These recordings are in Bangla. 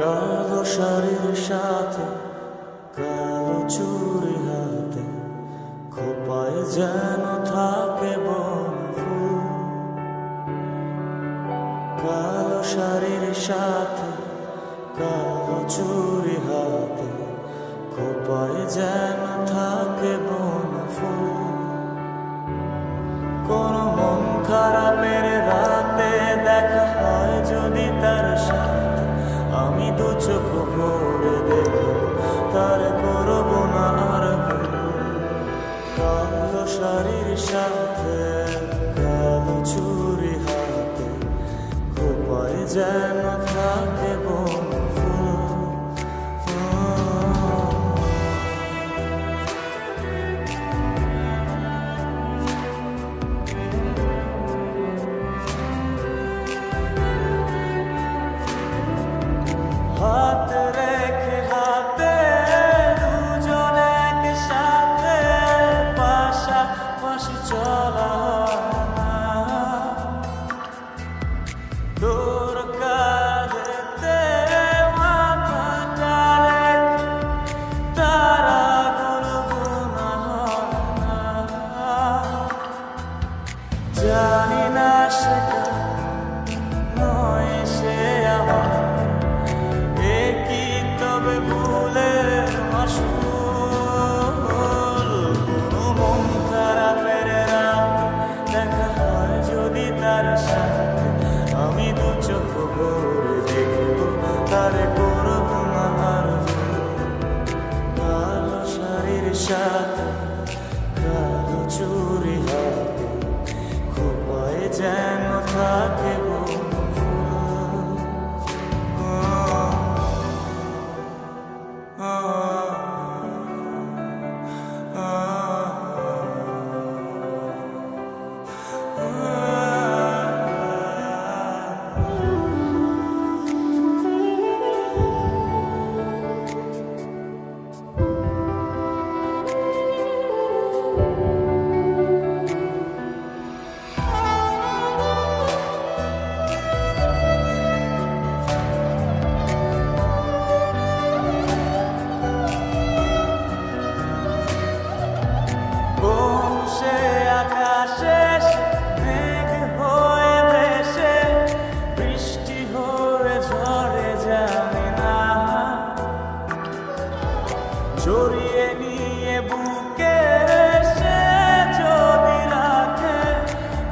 কালো শাড়ির সাথে, কালো চুরি হাতে, খোপায় যেন থাকে বন কালো শাড়ির সাথে, কালো চুরি হাতে, খোপায় যেন থাকে বন ফুল দু চোখ ভরে দেখব তার করব না আর। কালো শাড়ির সাথে কালো খোপায় যেন থাকে la তার করব না আর। কালো শাড়ির সাথে কালো চুরি হাতে খোপায় যেন থাকে বন জড়িয়ে নিয়ে বুকে সে যদি রাখে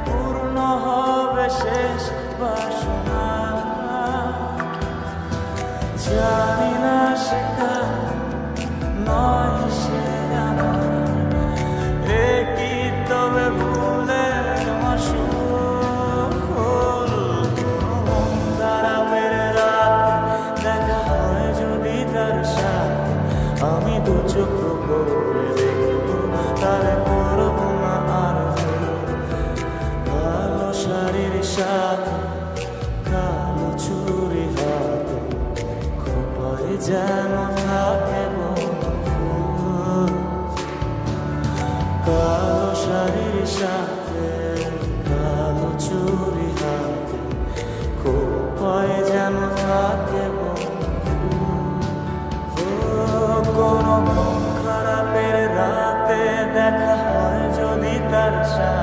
পূর্ণ হবে শেষ বাসনা। জানি না শেখা নয়। শাড়ির সাথে কালো চুরি হাতে খোপায় যেন থাকে কালো শাড়ির সাথে কালো চুরি হাতে খোপায় যেন থাকে কোনো খারাপের রাতে দেখা হয় যদি তার সাথে